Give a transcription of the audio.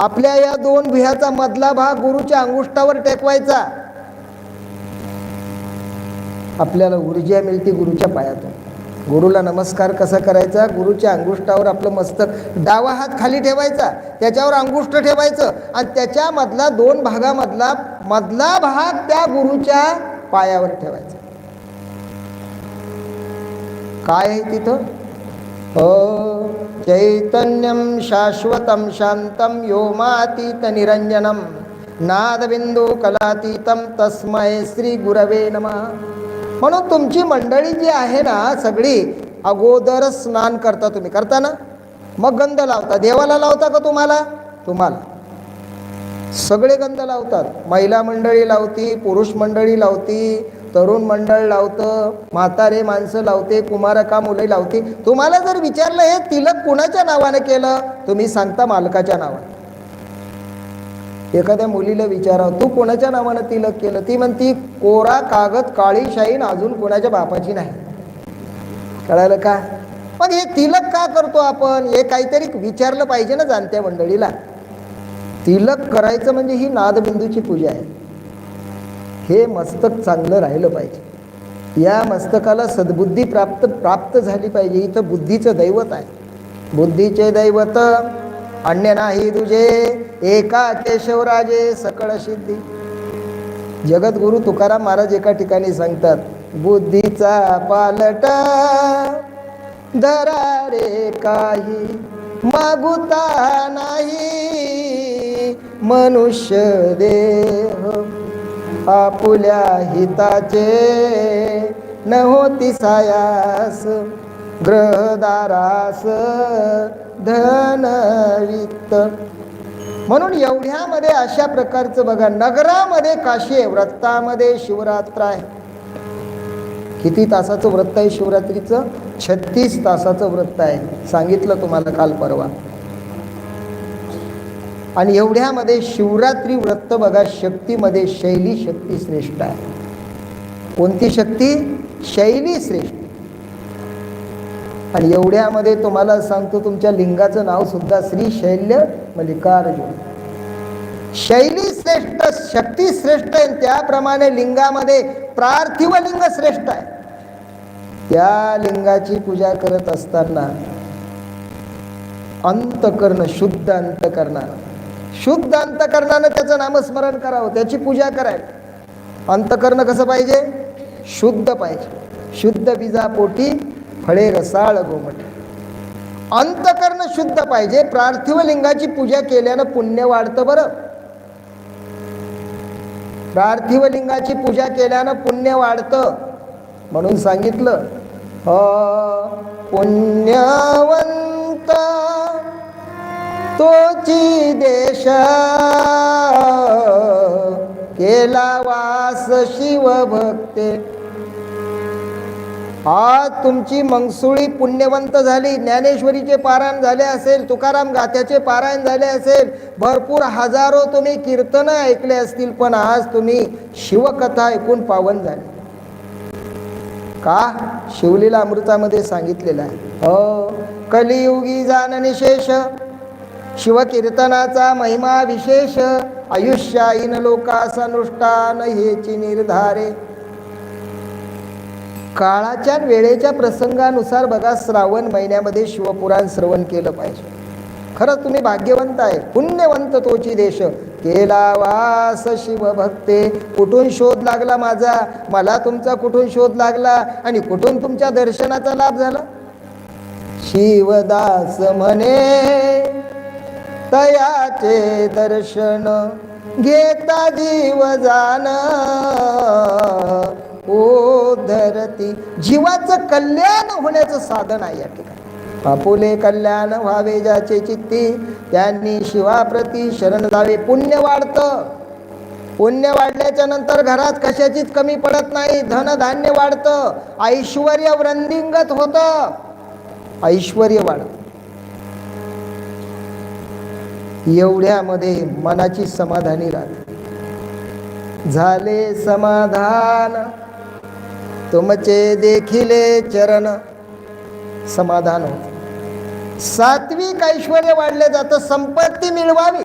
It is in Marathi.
आपल्या या दोन भुयाचा मधला भाग गुरुच्या अंगुष्ठावर टेकवायचा. आपल्याला ऊर्जा मिळते गुरुच्या पायातून. गुरुला नमस्कार कसा करायचा? गुरुच्या अंगुष्ठावर आपलं मस्तक डावा हात खाली ठेवायचा त्याच्यावर अंगुष्ठ ठेवायचं आणि त्याच्यामधला दोन भागामधला मधला भाग त्या गुरुच्या पायावर ठेवायचा. काय आहे तिथं? हो चैतन्यम शाश्वतम शांतम योमातीत निरंजनम नादबिंदू कलातीतम तस्मय श्री गुरवे नमः. म्हणून तुमची मंडळी जी आहे ना सगळी अगोदर स्नान करता तुम्ही. करता ना? मग गंध लावता. देवाला लावता का तुम्हाला? तुम्हाला. सगळे गंध लावतात. महिला मंडळी लावती पुरुष मंडळी लावती तरुण मंडळ लावतं म्हातारे माणसं लावते कुमारका मुले लावते. तुम्हाला जर विचारलं हे तिलक कुणाच्या नावाने केलं? तुम्ही सांगता मालकाच्या नावाने. एखाद्या मुलीला विचाराव तू कोणाच्या नावानं तिलक केलं? ती म्हणती कोरा कागद काळी शाईन अजून कोणाच्या बापाची नाही. कळालं का? मग हे तिलक का करतो आपण? हे काहीतरी विचारलं पाहिजे ना जाणत्या मंडळीला. तिलक करायचं म्हणजे ही नादबिंदूची पूजा आहे. हे मस्तक चांगलं राहिलं पाहिजे. या मस्तकाला सद्बुद्धी प्राप्त प्राप्त झाली पाहिजे. इथं बुद्धीचं दैवत आहे. बुद्धीचे दैवत अन्य नाही तुझे. एका केशवराजे सकळ सिद्धी. जगद्गुरु तुकाराम महाराज एका ठिकाणी सांगतात बुद्धीचा पालटा धरा रे काही. मागुता नाही मनुष्य देह. आपुल्या हिताचे न होती सायास ग्रहदारास धन वित्त म्हणून एवढ्यामध्ये अशा प्रकारचं बघा नगरामध्ये काशी आहे व्रतामध्ये शिवरात्र आहे. किती तासाचं व्रत आहे शिवरात्रीचं? छत्तीस तासाचं व्रत आहे. सांगितलं तुम्हाला काल परवा. आणि एवढ्यामध्ये शिवरात्री व्रत बघा शक्तीमध्ये शैली शक्ती श्रेष्ठ आहे. कोणती शक्ती? शैली श्रेष्ठ. आणि एवढ्यामध्ये तुम्हाला सांगतो तुमच्या लिंगाचं नाव सुद्धा श्री शैल्य मल्लिकार्जुन. शैली श्रेष्ठ शक्ती श्रेष्ठ आहे. त्याप्रमाणे लिंगामध्ये प्रार्थिव लिंग श्रेष्ठ आहे. त्या लिंगाची पूजा करत असताना अंतकरण शुद्ध अंतकरणानं शुद्ध अंतकरणानं त्याचं नामस्मरण करावं त्याची पूजा करावी. अंतकरण कसं पाहिजे? शुद्ध पाहिजे. शुद्ध बीजापोटी फळे रसाळ गोमट. अंतकरण शुद्ध पाहिजे पार्थिव लिंगाची पूजा केल्यानं पुण्य वाढतं बरं. पार्थिव लिंगाची पूजा केल्यानं पुण्य वाढतं. म्हणून सांगितलं अ पुण्यवंत तोची देश केला वास शिवभक्ते. आज तुमची मंगसुळी पुण्यवंत झाली ज्ञानेश्वरीचे पारायण झाले असेल तुकाराम गात्याचे पारायण झाले असेल भरपूर हजारो तुम्ही कीर्तन ऐकले असतील पण आज तुम्ही शिवकथा ऐकून पावन झाले. का? शिवलीला अमृतामध्ये सांगितलेलं आहे. हो कलियुगी जाण निशेष शिवकीर्तनाचा महिमा विशेष आयुष्याईन लोकासनुष्ठान हेची निर्धारे. काळाच्या वेळेच्या प्रसंगानुसार बघा श्रावण महिन्यामध्ये शिवपुराण श्रवण केलं पाहिजे. खरं तुम्ही भाग्यवंत आहे पुण्यवंत तोची देश. केला वास शिवभक्ते कुठून शोध लागला माझा? मला तुमचा कुठून शोध लागला? आणि कुठून तुमच्या दर्शनाचा लाभ झाला? शिवदास म्हणे तयाचे दर्शन घेता जीव जाण ओ धरती जीवाचं कल्याण होण्याचं साधन आहे या ठिकाणी. आपुले कल्याण व्हावे ज्याचे चित्ती त्यांनी शिवाप्रती शरण जावे. पुण्य वाढतं. पुण्य वाढल्याच्या नंतर घरात कशाचीच कमी पडत नाही. धनधान्य वाढतं. ऐश्वर वृंदिंगत होतं. ऐश्वर वाढत. एवढ्यामध्ये मनाची समाधानी राहते. झाले समाधान तुमचे देखिले चरण समाधान होते. सात्विक ऐश्वर वाढले जातं संपत्ती मिळवावी.